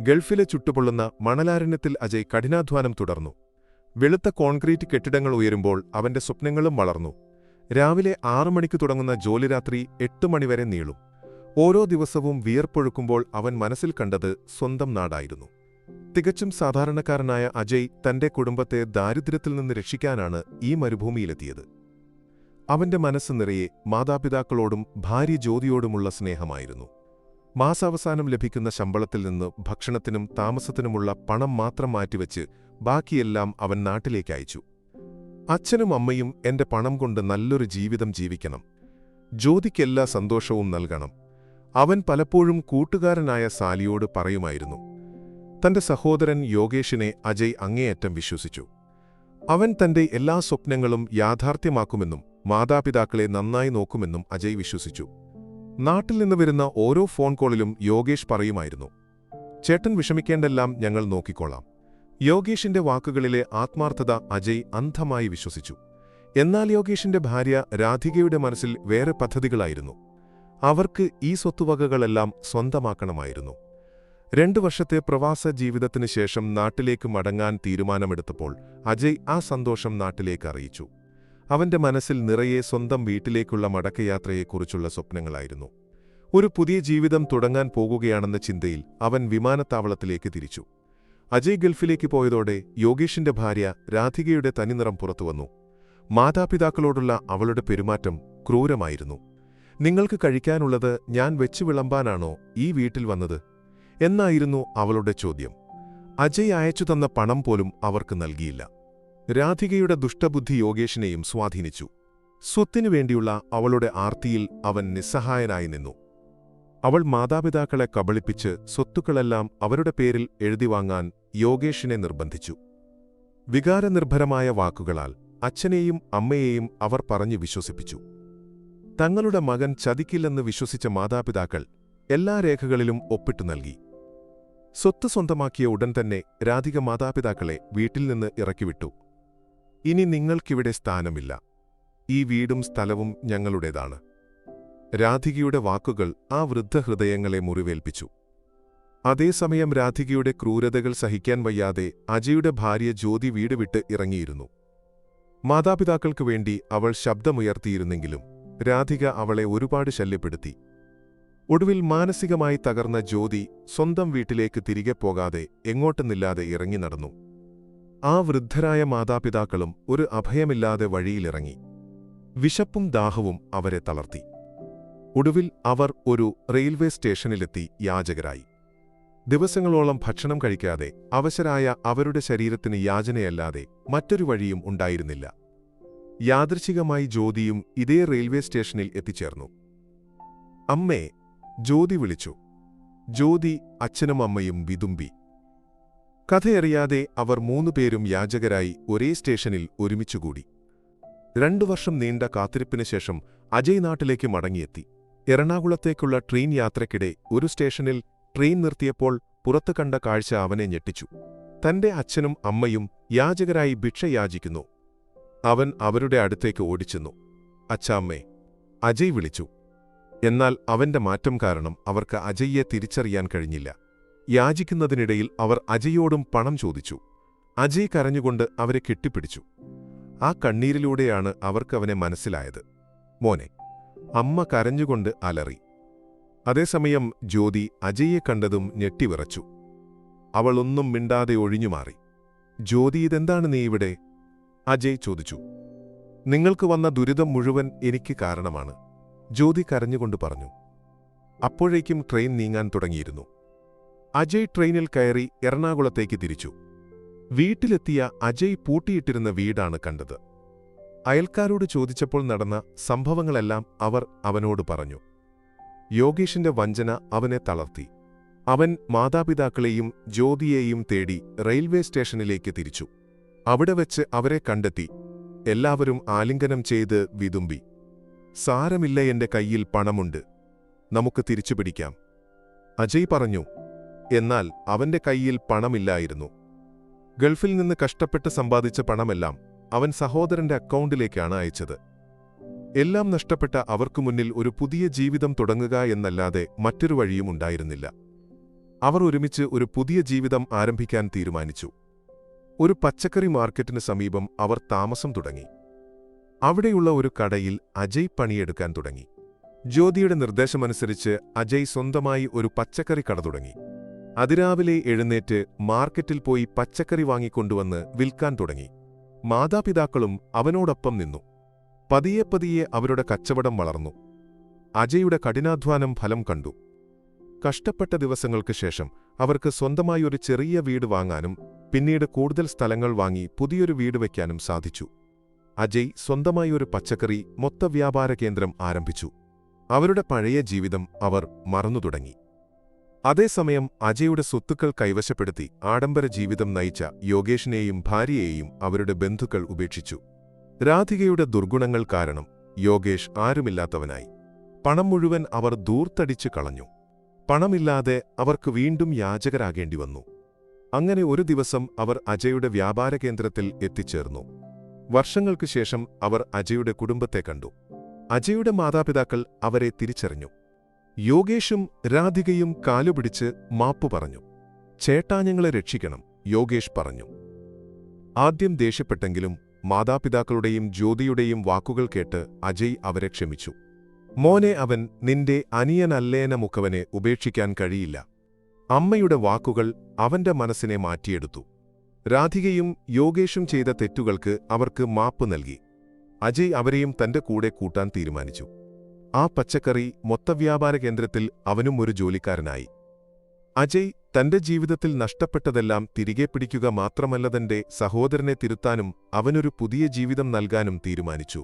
ഗൾഫിലെ ചുട്ടുപൊള്ളുന്ന മണലാരണ്യത്തിൽ അജയ് കഠിനാധ്വാനം തുടർന്നു. വെളുത്ത കോൺക്രീറ്റ് കെട്ടിടങ്ങൾ ഉയരുമ്പോൾ അവന്റെ സ്വപ്നങ്ങളും വളർന്നു. രാവിലെ ആറു മണിക്ക് തുടങ്ങുന്ന ജോലി രാത്രി എട്ട് മണിവരെ നീളും. ഓരോ ദിവസവും വിയർപ്പൊഴുക്കുമ്പോൾ അവൻ മനസ്സിൽ കണ്ടത് സ്വന്തം നാടായിരുന്നു. തികച്ചും സാധാരണക്കാരനായ അജയ് തന്റെ കുടുംബത്തെ ദാരിദ്ര്യത്തിൽ നിന്ന് രക്ഷിക്കാനാണ് ഈ മരുഭൂമിയിലെത്തിയത്. അവന്റെ മനസ്സ് നിറയെ മാതാപിതാക്കളോടും ഭാര്യ ജ്യോതിയോടുമുള്ള സ്നേഹമായിരുന്നു. മാസാവസാനം ലഭിക്കുന്ന ശമ്പളത്തിൽ നിന്ന് ഭക്ഷണത്തിനും താമസത്തിനുമുള്ള പണം മാത്രം മാറ്റിവെച്ച് ബാക്കിയെല്ലാം അവൻ നാട്ടിലേക്ക് അയച്ചു. അച്ഛനും അമ്മയും എന്റെ പണം കൊണ്ട് നല്ലൊരു ജീവിതം ജീവിക്കണം. ജ്യോതിക്കെല്ലാ സന്തോഷവും നൽകണം. അവൻ പലപ്പോഴും കൂട്ടുകാരനായ സാലിയോട് പറയുമായിരുന്നു. തന്റെ സഹോദരൻ യോഗേഷിനെ അജയ് അങ്ങേയറ്റം വിശ്വസിച്ചു. അവൻ തന്റെ എല്ലാ സ്വപ്നങ്ങളും യാഥാർത്ഥ്യമാക്കുമെന്നും മാതാപിതാക്കളെ നന്നായി നോക്കുമെന്നും അജയ് വിശ്വസിച്ചു. നാട്ടിൽ നിന്ന് വരുന്ന ഓരോ ഫോൺ കോളിലും യോഗേഷ് പറയുമായിരുന്നു ചേട്ടൻ വിഷമിക്കേണ്ടെല്ലാം ഞങ്ങൾ നോക്കിക്കോളാം യോഗേഷിന്റെ വാക്കുകളിലെ ആത്മാർത്ഥത അജയ് അന്ധമായി വിശ്വസിച്ചു. എന്നാൽ യോഗേഷിന്റെ ഭാര്യ രാധികയുടെ മനസ്സിൽ വേറെ പദ്ധതികളായിരുന്നു. അവർക്ക് ഈ സ്വത്തുവകകളെല്ലാം സ്വന്തമാക്കണമായിരുന്നു. രണ്ടു വർഷത്തെ പ്രവാസ ജീവിതത്തിനു ശേഷം നാട്ടിലേക്ക് മടങ്ങാൻ തീരുമാനമെടുത്തപ്പോൾ അജയ് ആ സന്തോഷം നാട്ടിലേക്ക് അറിയിച്ചു. അവന്റെ മനസ്സിൽ നിറയെ സ്വന്തം വീട്ടിലേക്കുള്ള മടക്കയാത്രയെക്കുറിച്ചുള്ള സ്വപ്നങ്ങളായിരുന്നു. ഒരു പുതിയ ജീവിതം തുടങ്ങാൻ പോകുകയാണെന്ന ചിന്തയിൽ അവൻ വിമാനത്താവളത്തിലേക്ക് തിരിച്ചു. അജയ് ഗൾഫിലേക്ക് പോയതോടെ യോഗേഷിന്റെ ഭാര്യ രാധികയുടെ തനിനിറം പുറത്തുവന്നു മാതാപിതാക്കളോടുള്ള അവളുടെ പെരുമാറ്റം ക്രൂരമായിരുന്നു. നിങ്ങൾക്ക് കഴിക്കാനുള്ളത് ഞാൻ വെച്ചു വിളമ്പാനാണോ ഈ വീട്ടിൽ വന്നത്? എന്നായിരുന്നു അവളുടെ ചോദ്യം. അജയ് അയച്ചു തന്ന പണം പോലും അവർക്ക് നൽകിയില്ല. രാധികയുടെ ദുഷ്ടബുദ്ധി യോഗേഷിനെയും സ്വാധീനിച്ചു. സ്വത്തിനു വേണ്ടിയുള്ള അവളുടെ ആർത്തിയിൽ അവൻ നിസ്സഹായനായി നിന്നു. അവൾ മാതാപിതാക്കളെ കബളിപ്പിച്ച് സ്വത്തുക്കളെല്ലാം അവരുടെ പേരിൽ എഴുതിവാങ്ങാൻ യോഗേഷിനെ നിർബന്ധിച്ചു. വികാരനിർഭരമായ വാക്കുകളാൽ അച്ഛനെയും അമ്മയെയും അവർ പറഞ്ഞു വിശ്വസിപ്പിച്ചു. തങ്ങളുടെ മകൻ ചതിക്കില്ലെന്ന് വിശ്വസിച്ച മാതാപിതാക്കൾ എല്ലാ രേഖകളിലും ഒപ്പിട്ടു നൽകി. സ്വത്ത് സ്വന്തമാക്കിയ ഉടൻ തന്നെ രാധിക മാതാപിതാക്കളെ വീട്ടിൽ നിന്ന് ഇറക്കിവിട്ടു. ഇനി നിങ്ങൾക്കിവിടെ സ്ഥാനമില്ല. ഈ വീടും സ്ഥലവും ഞങ്ങളുടേതാണ്. രാധികയുടെ വാക്കുകൾ ആ വൃദ്ധഹൃദയങ്ങളെ മുറിവേൽപ്പിച്ചു. അതേസമയം രാധികയുടെ ക്രൂരതകൾ സഹിക്കാൻ വയ്യാതെ അജയുടെ ഭാര്യ ജ്യോതി വീട് വിട്ട് ഇറങ്ങിയിരുന്നു. മാതാപിതാക്കൾക്കു വേണ്ടി അവൾ ശബ്ദമുയർത്തിയിരുന്നെങ്കിലും രാധിക അവളെ ഒരുപാട് ശല്യപ്പെടുത്തി. ഒടുവിൽ മാനസികമായി തകർന്ന ജ്യോതി സ്വന്തം വീട്ടിലേക്ക് തിരികെ പോകാതെ എങ്ങോട്ടെന്നില്ലാതെ ഇറങ്ങി നടന്നു. ആ വൃദ്ധരായ മാതാപിതാക്കളും ഒരു അഭയമില്ലാതെ വഴിയിലിറങ്ങി. വിശപ്പും ദാഹവും അവരെ തളർത്തി. ഒടുവിൽ അവർ ഒരു റെയിൽവേ സ്റ്റേഷനിലെത്തി യാചകരായി. ദിവസങ്ങളോളം ഭക്ഷണം കഴിക്കാതെ അവശരായ അവരുടെ ശരീരത്തിന് യാചനയല്ലാതെ മറ്റൊരു വഴിയും ഉണ്ടായിരുന്നില്ല. യാദൃച്ഛികമായി ജ്യോതിയും ഇതേ റെയിൽവേ സ്റ്റേഷനിൽ എത്തിച്ചേർന്നു. അമ്മേ ജ്യോതി വിളിച്ചു. ജ്യോതി അച്ഛനും അമ്മയും വിതുമ്പി. കഥയറിയാതെ അവർ മൂന്നുപേരും യാചകരായി ഒരേ സ്റ്റേഷനിൽ ഒരുമിച്ചുകൂടി. രണ്ടു വർഷം നീണ്ട കാത്തിരിപ്പിന് ശേഷം അജയ് നാട്ടിലേക്ക് മടങ്ങിയെത്തി. എറണാകുളത്തേക്കുള്ള ട്രെയിൻ യാത്രയ്ക്കിടെ ഒരു സ്റ്റേഷനിൽ ട്രെയിൻ നിർത്തിയപ്പോൾ പുറത്തു കണ്ട കാഴ്ച അവനെ ഞെട്ടിച്ചു. തന്റെ അച്ഛനും അമ്മയും യാചകരായി ഭിക്ഷ യാചിക്കുന്നു. അവൻ അവരുടെ അടുത്തേക്ക് ഓടിച്ചെന്നു. അച്ഛാമ്മേ അജയ് വിളിച്ചു. എന്നാൽ അവന്റെ മാറ്റം കാരണം അവർക്ക് അജയ്യെ തിരിച്ചറിയാൻ കഴിഞ്ഞില്ല. യാചിക്കുന്നതിനിടയിൽ അവർ അജയോടും പണം ചോദിച്ചു. അജയ് കരഞ്ഞുകൊണ്ട് അവരെ കെട്ടിപ്പിടിച്ചു. ആ കണ്ണീരിലൂടെയാണ് അവർക്കവനെ മനസ്സിലായത്. മോനെ അമ്മ കരഞ്ഞുകൊണ്ട് അലറി. അതേസമയം ജ്യോതി അജയെ കണ്ടതും ഞെട്ടിവിറച്ചു. അവളൊന്നും മിണ്ടാതെ ഒഴിഞ്ഞുമാറി. ജ്യോതി ഇതെന്താണ് നീ ഇവിടെ? അജയ് ചോദിച്ചു. നിങ്ങൾക്ക് വന്ന ദുരിതം മുഴുവൻ എനിക്ക് കാരണമാണ് ജ്യോതി കരഞ്ഞുകൊണ്ട് പറഞ്ഞു. അപ്പോഴേക്കും ട്രെയിൻ നീങ്ങാൻ തുടങ്ങിയിരുന്നു. അജയ് ട്രെയിനിൽ കയറി എറണാകുളത്തേക്ക് തിരിച്ചു. വീട്ടിലെത്തിയ അജയ് പൂട്ടിയിട്ടിരുന്ന വീടാണ് കണ്ടത്. അയൽക്കാരോട് ചോദിച്ചപ്പോൾ നടന്ന സംഭവങ്ങളെല്ലാം അവർ അവനോട് പറഞ്ഞു. യോഗേഷിന്റെ വഞ്ചന അവനെ തളർത്തി. അവൻ മാതാപിതാക്കളെയും ജ്യോതിയെയും തേടി റെയിൽവേ സ്റ്റേഷനിലേക്ക് തിരിച്ചു. അവിടെ വച്ച് അവരെ കണ്ടെത്തി. എല്ലാവരും ആലിംഗനം ചെയ്ത് വിതുമ്പി. സാരമില്ല എന്റെ കയ്യിൽ പണമുണ്ട്. നമുക്ക് തിരിച്ചുപിടിക്കാം അജയ് പറഞ്ഞു എന്നാൽ അവന്റെ കയ്യിൽ പണമില്ലായിരുന്നു. ഗൾഫിൽ നിന്ന് കഷ്ടപ്പെട്ട് സമ്പാദിച്ച പണമെല്ലാം അവൻ സഹോദരന്റെ അക്കൗണ്ടിലേക്കാണ് അയച്ചത്. എല്ലാം നഷ്ടപ്പെട്ട അവർക്കു മുന്നിൽ ഒരു പുതിയ ജീവിതം തുടങ്ങുക എന്നല്ലാതെ മറ്റൊരു വഴിയും ഉണ്ടായിരുന്നില്ല. അവർ ഒരുമിച്ച് ഒരു പുതിയ ജീവിതം ആരംഭിക്കാൻ തീരുമാനിച്ചു. ഒരു പച്ചക്കറി മാർക്കറ്റിന് സമീപം അവർ താമസം തുടങ്ങി. അവിടെയുള്ള ഒരു കടയിൽ അജയ് പണിയെടുക്കാൻ തുടങ്ങി. ജ്യോതിയുടെ നിർദ്ദേശമനുസരിച്ച് അജയ് സ്വന്തമായി ഒരു പച്ചക്കറി കട തുടങ്ങി. അതിരാവിലെ എഴുന്നേറ്റ് മാർക്കറ്റിൽ പോയി പച്ചക്കറി വാങ്ങിക്കൊണ്ടുവന്ന് വിൽക്കാൻ തുടങ്ങി. മാതാപിതാക്കളും അവനോടൊപ്പം നിന്നു. പതിയെ പതിയെ അവരുടെ കച്ചവടം വളർന്നു. അജയുടെ കഠിനാധ്വാനം ഫലം കണ്ടു. കഷ്ടപ്പെട്ട ദിവസങ്ങൾക്ക് ശേഷം അവർക്ക് സ്വന്തമായി ഒരു ചെറിയ വീട് വാങ്ങാനും പിന്നീട് കൂടുതൽ സ്ഥലങ്ങൾ വാങ്ങി പുതിയൊരു വീട് വയ്ക്കാനും സാധിച്ചു. അജയ് സ്വന്തമായി ഒരു പച്ചക്കറി മൊത്ത വ്യാപാര കേന്ദ്രം ആരംഭിച്ചു. അവരുടെ പഴയ ജീവിതം അവർ മറന്നു തുടങ്ങി അതേസമയം അജയുടെ സ്വത്തുക്കൾ കൈവശപ്പെടുത്തി ആഡംബര ജീവിതം നയിച്ച യോഗേഷിനെയും ഭാര്യയെയും അവരുടെ ബന്ധുക്കൾ ഉപേക്ഷിച്ചു. രാധികയുടെ ദുർഗുണങ്ങൾ കാരണം യോഗേഷ് ആരുമില്ലാത്തവനായി. പണം മുഴുവൻ അവർ ദൂർത്തടിച്ചു കളഞ്ഞു. പണമില്ലാതെ അവർക്ക് വീണ്ടും യാചകരാകേണ്ടി വന്നു. അങ്ങനെ ഒരു ദിവസം അവർ അജയുടെ വ്യാപാര കേന്ദ്രത്തിൽ എത്തിച്ചേർന്നു. വർഷങ്ങൾക്കു ശേഷം അവർ അജയുടെ കുടുംബത്തെ കണ്ടു. അജയുടെ മാതാപിതാക്കൾ അവരെ തിരിച്ചറിഞ്ഞു. യോഗേഷും രാധികയും കാലുപിടിച്ച് മാപ്പു പറഞ്ഞു. ചേട്ടാ ഞങ്ങളെ രക്ഷിക്കണം യോഗേഷ് പറഞ്ഞു. ആദ്യം ദേഷ്യപ്പെട്ടെങ്കിലും മാതാപിതാക്കളുടെയും ജ്യോതിയുടെയും വാക്കുകൾ കേട്ട് അജയ് അവരെ ക്ഷമിച്ചു. മോനെ അവൻ നിന്റെ അനിയനല്ലേന മുഖവനെ ഉപേക്ഷിക്കാൻ കഴിയില്ല. അമ്മയുടെ വാക്കുകൾ അവന്റെ മനസ്സിനെ മാറ്റിയെടുത്തു. രാധികയും യോഗേഷും ചെയ്ത തെറ്റുകൾക്ക് അവർക്ക് മാപ്പ് നൽകി. അജയ് അവരെയും തന്റെ കൂടെ കൂട്ടാൻ തീരുമാനിച്ചു. ആ പച്ചക്കറി മൊത്തവ്യാപാര കേന്ദ്രത്തിൽ അവനും ഒരു ജോലിക്കാരനായി. അജയ് തന്റെ ജീവിതത്തിൽ നഷ്ടപ്പെട്ടതെല്ലാം തിരികെ പിടിക്കുക മാത്രമല്ല തന്റെ സഹോദരനെ തിരുത്താനും അവനൊരു പുതിയ ജീവിതം നൽകാനും തീരുമാനിച്ചു.